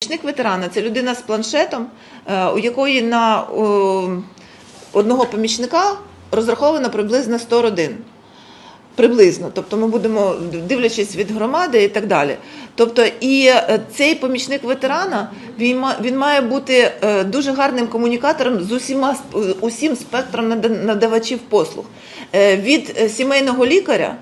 Помічник ветерана це людина з планшетом, е, у якої на одного помічника розраховано приблизно 100 родин. Приблизно, тобто ми будемо дивлячись від громади і так далі. Тобто, і е, цей помічник ветерана він, він має бути е, дуже гарним комунікатором з усіма усім спектром надавачів послуг від сімейного лікаря.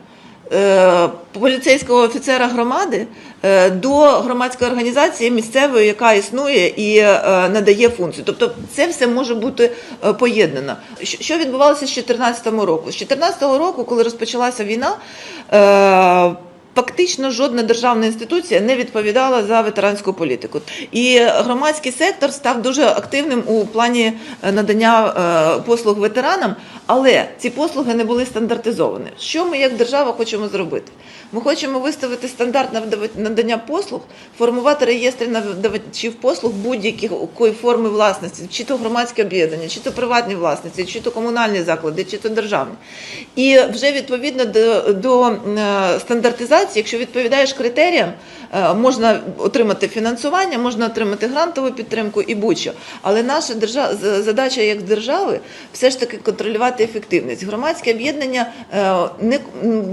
Е, Поліцейського офіцера громади е, до громадської організації місцевої, яка існує і е, надає функцію. Тобто це все може бути поєднано. Що- відбувалося з 2014 року? З 2014 року, коли розпочалася війна, фактично жодна державна інституція не відповідала за ветеранську політику. І громадський сектор став дуже активним у плані е, надання е, послуг ветеранам, але ці послуги не були стандартизовані. Що ми як держава хочемо зробити? Ми хочемо виставити стандарт надава- надання послуг, формувати реєстри надавачів послуг будь-якої форми власності, чи то громадське об'єднання, чи то приватні власниці, чи то комунальні заклади, чи то державні. І вже відповідно до, до е, стандартизації, якщо відповідаєш критеріям, е, можна отримати фінансування, можна отримати грантову підтримку і будь-що. Але наша держа... з- задача як держави все ж таки контролювати ефективність. Громадські об'єднання е, не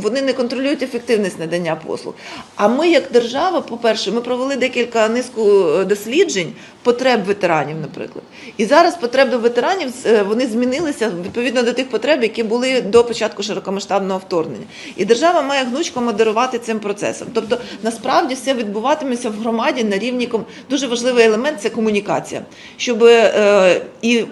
вони не контролюють ефективність надання послуг. А ми, як держава, по-перше, ми провели декілька низку е, досліджень потреб ветеранів, наприклад. І зараз потреби ветеранів вони змінилися відповідно до тих потреб, які були до початку широкомасштабного вторгнення. І держава має гнучко модерувати цим процесом. Тобто, насправді все відбуватиметься в громаді на рівні дуже важливий елемент це комунікація, щоб е, і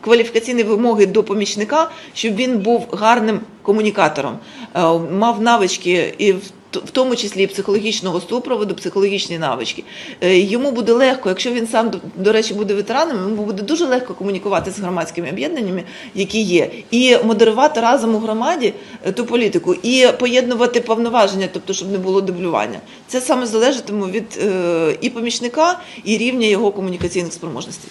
кваліфікаційні вимоги до помічника, щоб він був гарним комунікатором, е, мав навички і в в тому числі психологічного супроводу, психологічні навички. Е, Йому буде легко, якщо він сам, до- речі, буде ветераном, йому буде дуже легко комунікувати з громадськими об'єднаннями, які є, і модерувати разом у громаді е, ту політику, і поєднувати повноваження, тобто, щоб не було дублювання. Це саме залежатиме від е, і помічника, і рівня його комунікаційних спроможностей.